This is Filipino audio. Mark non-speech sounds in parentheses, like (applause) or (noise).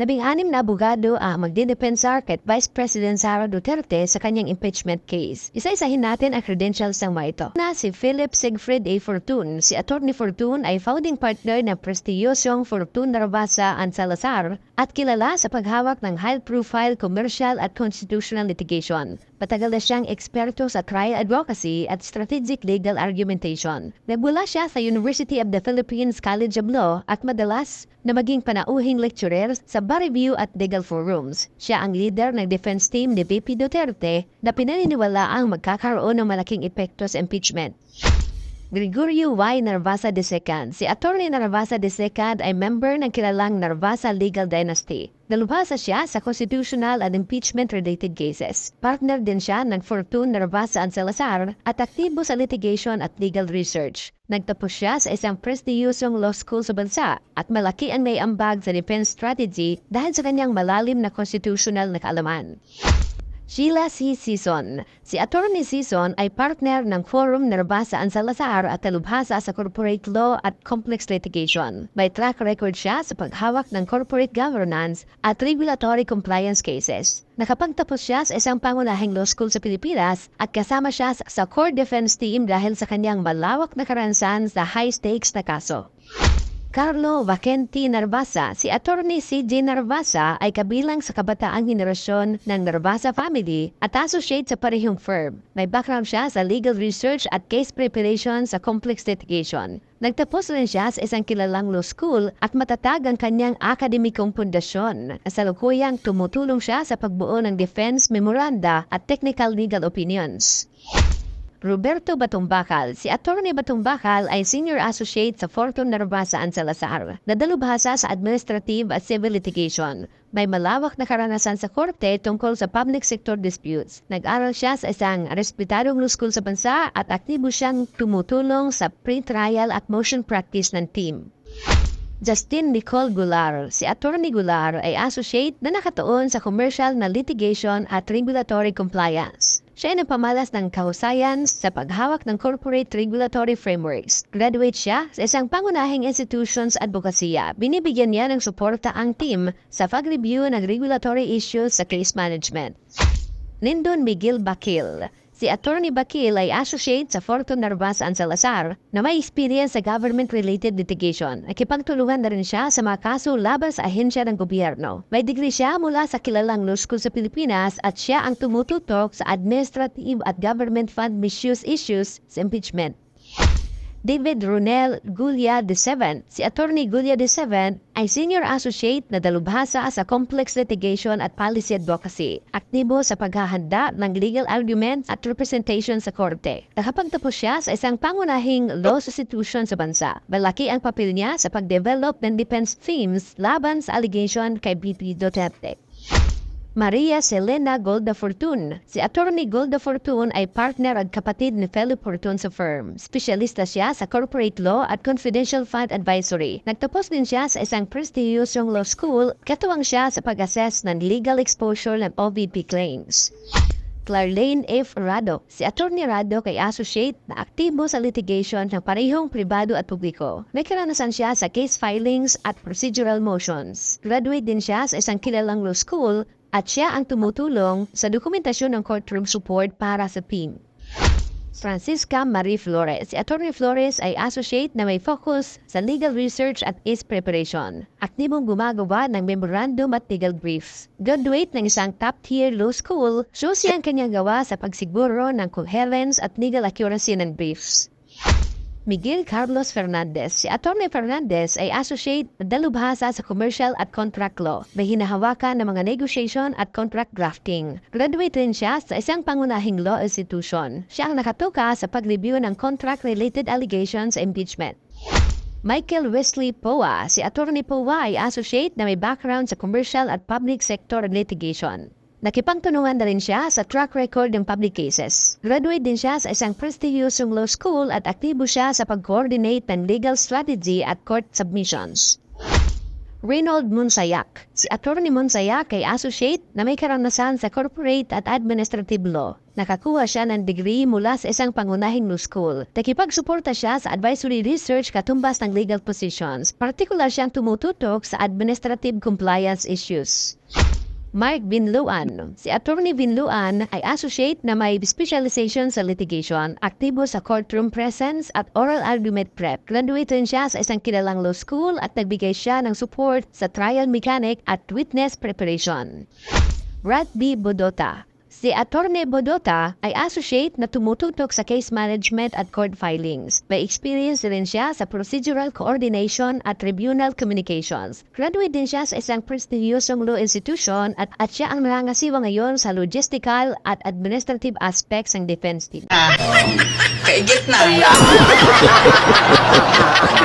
Labing-anim na abogado ang magdidepensar kay Vice President Sara Duterte sa kanyang impeachment case. Isa-isahin natin ang credentials ng mga ito. Na si Philip Siegfried A. Fortun. Si Attorney Fortun ay founding partner ng prestiyosong Fortun Narvasa and Salazar at kilala sa paghawak ng high-profile commercial at constitutional litigation. Patagal na siyang eksperto sa trial advocacy at strategic legal argumentation. Nagmula siya sa University of the Philippines College of Law at madalas na maging panauhing lecturer sa bar review at legal forums. Siya ang leader ng defense team ni VP Duterte na pinaniniwala ang magkakaroon ng malaking epekto sa impeachment. Gregorio Y. Narvasa II. Si Attorney Narvasa II ay member ng kilalang Narvasa Legal Dynasty. Nalubhasa siya sa constitutional and impeachment-related cases. Partner din siya ng Fortune Narvasa and Salazar at aktibo sa litigation at legal research. Nagtapos siya sa isang prestiyosong law school sa bansa at malaki ang naiambag sa defense strategy dahil sa kanyang malalim na constitutional na kaalaman. Sheila C. Sison. Si Attorney Sison ay partner ng Forum Nervasa and Salazar at talubhasa sa corporate law at complex litigation. May track record siya sa paghawak ng corporate governance at regulatory compliance cases. Nakapagtapos siya sa isang pangunahing law school sa Pilipinas at kasama siya sa core defense team dahil sa kanyang malawak na karansan sa high-stakes na kaso. Carlo Vacenti Narvasa. Si Attorney C.J. Narvasa ay kabilang sa kabataang henerasyon ng Narvasa family at associate sa parehong firm. May background siya sa legal research at case preparation sa complex litigation. Nagtapos rin siya sa isang kilalang law school at matatag ang kanyang akademikong pundasyon. Sa lukuyang tumutulong siya sa pagbuo ng defense memoranda at technical legal opinions. Roberto Batumbakal. Si Attorney Batumbakal ay Senior Associate sa Fortune Narvasa and Salazar. Nadalubhasa sa Administrative at Civil Litigation. May malawak na karanasan sa korte tungkol sa public sector disputes. Nag-aral siya sa isang respetadong law school sa bansa at aktibo siyang tumutulong sa pre-trial at motion practice ng team. Justin Nicole Gular. Si Attorney Gular ay associate na nakatuon sa commercial na litigation at regulatory compliance. Siya ay nagpamalas ng kahusayan sa paghawak ng corporate regulatory frameworks. Graduate siya sa isang pangunahing institutions advokasya. Binibigyan niya ng suporta ang team sa pag-review ng regulatory issues sa case management. Lindon Miguel Bakil. Si Attorney Bakil ay associate sa Fortune Narvas and Salazar na may experience sa government-related litigation. Nakipagtulungan na rin siya sa mga kaso laban sa ahensya ng gobyerno. May degree siya mula sa kilalang law school sa Pilipinas at siya ang tumututok sa administrative at government fund misuse issues sa impeachment. David Ronel Gulia VII. Si Attorney Gulia VII ay Senior Associate na dalubhasa sa Complex Litigation at Policy Advocacy. Aktibo sa paghahanda ng legal arguments at representation sa korte. Nakapagtapos siya sa isang pangunahing law institution sa bansa. Malaki ang papel niya sa pag-develop ng defense themes laban sa allegation kay BP Duterte. Maria Selena Golda Fortun. Si Attorney Golda Fortun ay partner at kapatid ni Philip Fortun sa firm. Spesyalista siya sa corporate law at confidential fund advisory. Nagtapos din siya sa isang prestigious law school, katuwang siya sa pag-assess ng legal exposure ng OVP claims. Clarlane F. Rado. Si Attorney Rado kay associate na aktibo sa litigation ng parehong pribado at publiko. May karanasan siya sa case filings at procedural motions. Graduate din siya sa isang kilalang law school at siya ang tumutulong sa dokumentasyon ng courtroom support para sa PIM. Francisca Marie Flores. Si Attorney Flores ay associate na may focus sa legal research at case preparation. Aktibong gumagawa ng memorandum at legal briefs. Graduate ng isang top-tier law school, so siya ang kanyang gawa sa pagsiguro ng coherence at legal accuracy ng briefs. Miguel Carlos Fernandez. Si Atty. Fernandez ay associate na dalubhasa sa commercial at contract law. May hinahawakan ng mga negotiation at contract drafting. Graduate rin siya sa isang pangunahing law institution. Siya ang nakatuka sa pag-review ng contract-related allegations impeachment. Michael Wesley Poa. Si Attorney Poa ay associate na may background sa commercial at public sector litigation. Nakipagtunungan na rin siya sa track record ng public cases. Graduate din siya sa isang prestigious law school at aktibo siya sa pag-coordinate ng legal strategy at court submissions. Reynold Monsayak. Si Attorney Monsayak ay associate na may karanasan sa corporate at administrative law. Nakakuha siya ng degree mula sa isang pangunahing law school. Nakipagsuporta siya sa advisory research katumbas ng legal positions. Particular siyang tumututok sa administrative compliance issues. Mark Binluan. Si Attorney Binluan ay associate na may specialization sa litigation, aktibo sa courtroom presence at oral argument prep. Graduate siya sa isang kilalang law school at nagbigay siya ng support sa trial mechanic at witness preparation. Brad B. Bodota. Si Attorney Bodota ay associate na tumututok sa case management at court filings. May experience rin siya sa procedural coordination at tribunal communications. Graduate din siya sa isang prestigyosong law institution at, at siya ang nangangasiwa ngayon sa logistical at administrative aspects ng defense team. (laughs) Kaigit na. (laughs)